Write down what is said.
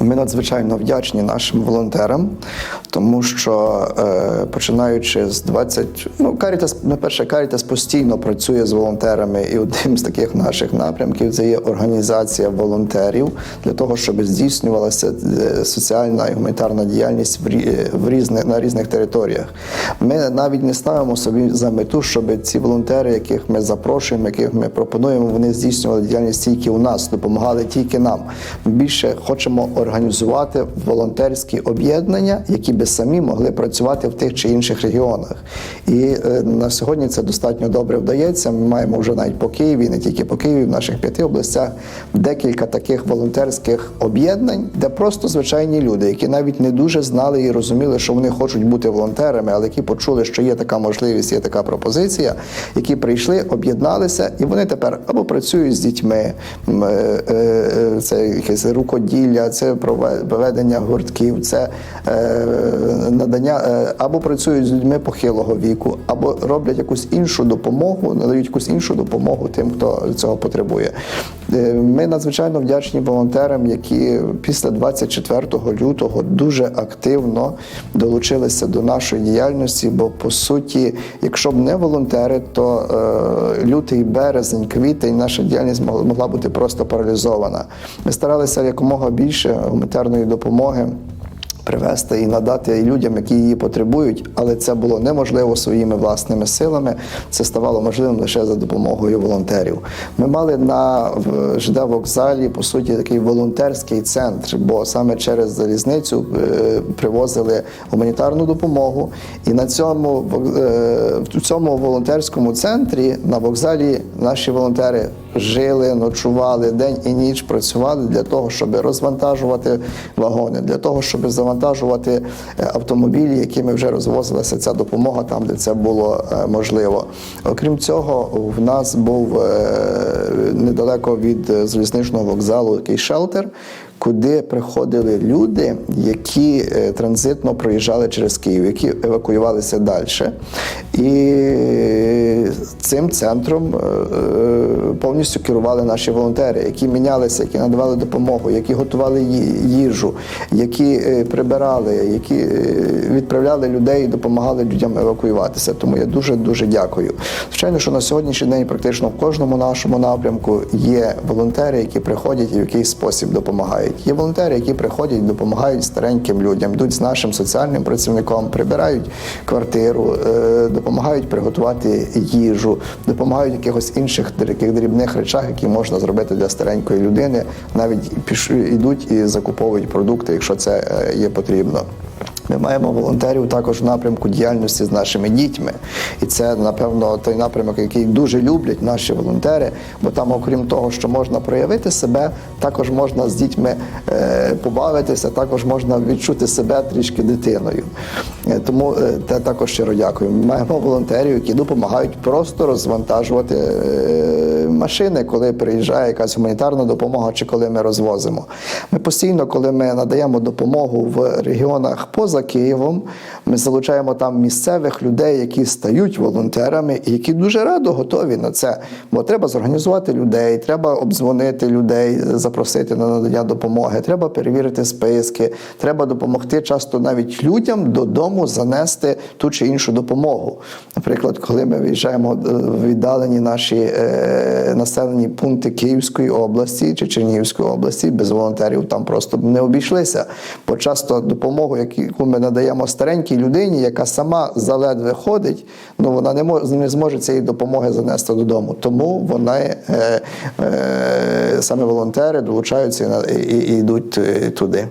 Ми надзвичайно вдячні нашим волонтерам, тому що е, починаючи з 20, ну Карітас, на перше, Карітас постійно працює з волонтерами, і одним з таких наших напрямків це є організація волонтерів для того, щоб здійснювалася е, соціальна і гуманітарна діяльність в, рі- в різних на різних територіях. Ми навіть не ставимо собі за мету, щоб ці волонтери, яких ми запрошуємо, яких ми пропонуємо, вони здійснювали діяльність тільки у нас, допомагали тільки нам. Ми більше хочемо організувати волонтерські об'єднання, які би самі могли працювати в тих чи інших регіонах. І е, на сьогодні це достатньо добре вдається. Ми маємо вже навіть по Києві, не тільки по Києві, в наших п'яти областях декілька таких волонтерських об'єднань, де просто звичайні люди, які навіть не дуже знали і розуміли, що вони хочуть бути волонтерами, але які почули, що є така можливість, є така пропозиція, які прийшли, об'єдналися, і вони тепер або працюють з дітьми, е, е, це якесь рукоділля, це проведення гуртків, це е, надання е, або працюють з людьми похилого віку, або роблять якусь іншу допомогу, надають якусь іншу допомогу тим, хто цього потребує. Е, Ми надзвичайно вдячні волонтерам, які після 24 лютого дуже активно долучилися до нашої діяльності. Бо по суті, якщо б не волонтери, то е, лютий, березень, квітень наша діяльність могла бути просто паралізована. Ми старалися якомога більше гуманітарної допомоги привезти і надати людям, які її потребують, але це було неможливо своїми власними силами. Це ставало можливим лише за допомогою волонтерів. Ми мали на ЖД вокзалі по суті такий волонтерський центр, бо саме через залізницю е, привозили гуманітарну допомогу. І на цьому е, в цьому волонтерському центрі на вокзалі наші волонтери жили, ночували день і ніч, працювали для того, щоб розвантажувати вагони, для того, щоб завантажувати е, автомобілі, якими вже розвозилася ця допомога там, де це було е, можливо. Окрім цього, в нас був е, недалеко від залізничного вокзалу такий шелтер. Куди приходили люди, які транзитно проїжджали через Київ, які евакуювалися далі. І цим центром е, е, повністю керували наші волонтери, які мінялися, які надавали допомогу, які готували їжу, які е, прибирали, які відправляли людей і допомагали людям евакуюватися. Тому я дуже дуже дякую. Звичайно, що на сьогоднішній день практично в кожному нашому напрямку є волонтери, які приходять і в якийсь спосіб допомагають. Є волонтери, які приходять, допомагають стареньким людям, йдуть з нашим соціальним працівником, прибирають квартиру, допомагають приготувати їжу, допомагають в якихось інших таких дрібних речах, які можна зробити для старенької людини. Навіть йдуть і закуповують продукти, якщо це е, є потрібно. Ми маємо волонтерів також в напрямку діяльності з нашими дітьми. І це, напевно, той напрямок, який дуже люблять наші волонтери, бо там, окрім того, що можна проявити себе, також можна з дітьми е, побавитися, також можна відчути себе трішки дитиною. Е, Тому е, те також щиро дякую. Маємо волонтерів, які допомагають просто розвантажувати е, машини, коли приїжджає якась гуманітарна допомога чи коли ми розвозимо. Ми постійно, коли ми надаємо допомогу в регіонах поза Києвом, ми залучаємо там місцевих людей, які стають волонтерами і які дуже радо готові на це. Бо треба зорганізувати людей, треба обдзвонити людей, запросити на надання допомоги, треба перевірити списки, треба допомогти часто навіть людям додому занести ту чи іншу допомогу. Наприклад, коли ми виїжджаємо е, віддалені наші е, населені пункти Київської області чи Чернігівської області, без волонтерів там просто не обійшлися. Бо часто допомогу, яку ми надаємо старенькій людині, яка сама заледве ходить, ну вона не може не зможе цієї допомоги занести додому. Тому вони е, саме волонтери долучаються і, йдуть туди.